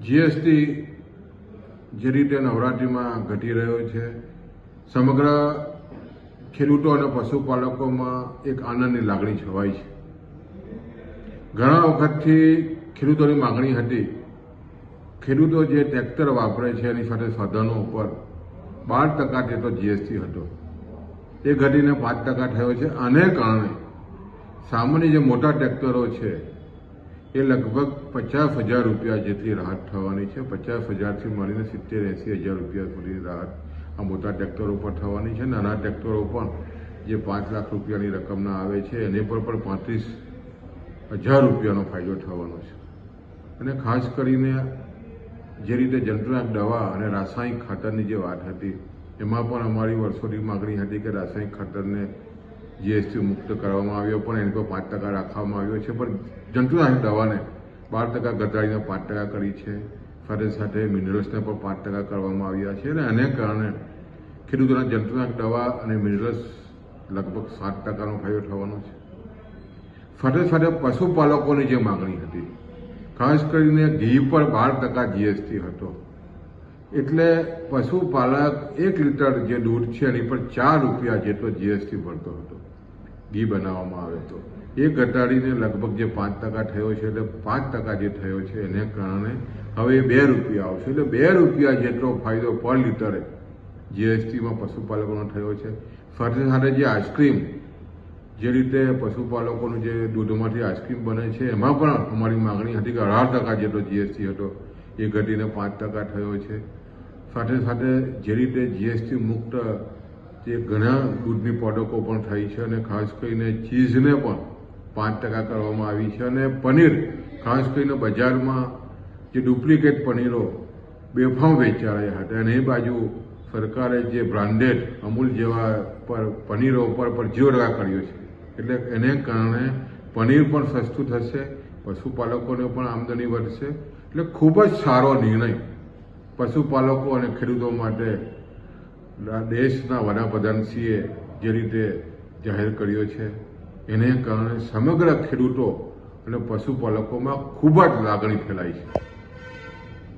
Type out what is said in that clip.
GST જે રીતે નવરાત્રિમાં ઘટી રહ્યો છે, સમગ્ર ખેડૂતો અને પશુપાલકોમાં એક આનંદની લાગણી છવાઈ છે. ઘણા વખતથી ખેડૂતોની માગણી હતી, ખેડૂતો જે ટ્રેક્ટર વાપરે છે એની સાથે સાધનો ઉપર બાર ટકા જેટલો જીએસટી હતો. એ ઘટીને પાંચ ટકા થયો છે. આને કારણે સામાન્ય જે મોટા ટ્રેક્ટરો છે એ લગભગ પચાસ હજાર રૂપિયા જેટલી રાહત થવાની છે. પચાસ હજારથી મળીને સિત્તેર, એંસી હજાર રૂપિયા સુધીની રાહત આ મોટા ટ્રેક્ટરો પર થવાની છે. નાના ટ્રેક્ટરો પણ જે પાંચ લાખ રૂપિયાની રકમના આવે છે, એને પર પણ પાંત્રીસ હજાર રૂપિયાનો ફાયદો થવાનો છે. અને ખાસ કરીને જે રીતે જંતુનાશક દવા અને રાસાયણિક ખાતરની જે વાત હતી, એમાં પણ અમારી વર્ષોથી માગણી હતી કે રાસાયણિક ખાતરને જીએસટી મુક્ત કરવામાં આવ્યો, પણ એની પર પાંચ ટકા રાખવામાં આવ્યો છે. પણ જંતુનાશક દવાને બાર ટકા ઘટાડીને પાંચ ટકા કરી છે. સાથે સાથે મિનરલ્સને પણ પાંચ ટકા કરવામાં આવ્યા છે અને આને કારણે ખેડૂતોના જંતુનાશક દવા અને મિનરલ્સ લગભગ સાત ટકાનો ફાયદો થવાનો છે. સાથે સાથે પશુપાલકોની જે માગણી હતી, ખાસ કરીને ઘી પર બાર ટકા જીએસટી હતો. એટલે પશુપાલક એક લીટર જે દૂધ છે એની પર ચાર રૂપિયા જેટલો જીએસટી ભરતો હતો. ઘી બનાવવામાં આવે તો. એ ઘટાડીને લગભગ જે પાંચ ટકા થયો છે, એટલે પાંચ ટકા જે થયો છે, એને કારણે હવે બે રૂપિયા આવશે. એટલે બે રૂપિયા જેટલો ફાયદો પર લીટરે જીએસટીમાં પશુપાલકોનો થયો છે. સાથે સાથે જે આઈસ્ક્રીમ, જે રીતે પશુપાલકોનું જે દૂધમાંથી આઈસ્ક્રીમ બને છે, એમાં પણ અમારી માગણી હતી કે અઢાર ટકા જેટલો જીએસટી હતો. એ ઘટીને પાંચ ટકા થયો છે. સાથે સાથે જે રીતે જીએસટી મુક્ત જે ઘણા દૂધની પ્રોડક્ટો પણ થઈ છે અને ખાસ કરીને ચીઝને પણ પાંચ ટકા કરવામાં આવી છે અને પનીર, ખાસ કરીને બજારમાં જે ડુપ્લિકેટ પનીરો બેફામ વેચાયા હતા અને એ બાજુ સરકારે જે બ્રાન્ડેડ અમૂલ જેવા પર પનીરો ઉપર પર જીરો ટકા કર્યો છે. એટલે એને કારણે પનીર પણ સસ્તું થશે, પશુપાલકોને પણ આમદની વધશે. એટલે ખૂબ જ સારો નિર્ણય પશુપાલકો અને ખેડૂતો માટે દેશના વડાપ્રધાનશ્રીએ જે રીતે જાહેર કર્યો છે, એને કારણે સમગ્ર ખેડૂતો અને પશુપાલકોમાં ખૂબ જ લાગણી ફેલાઈ છે.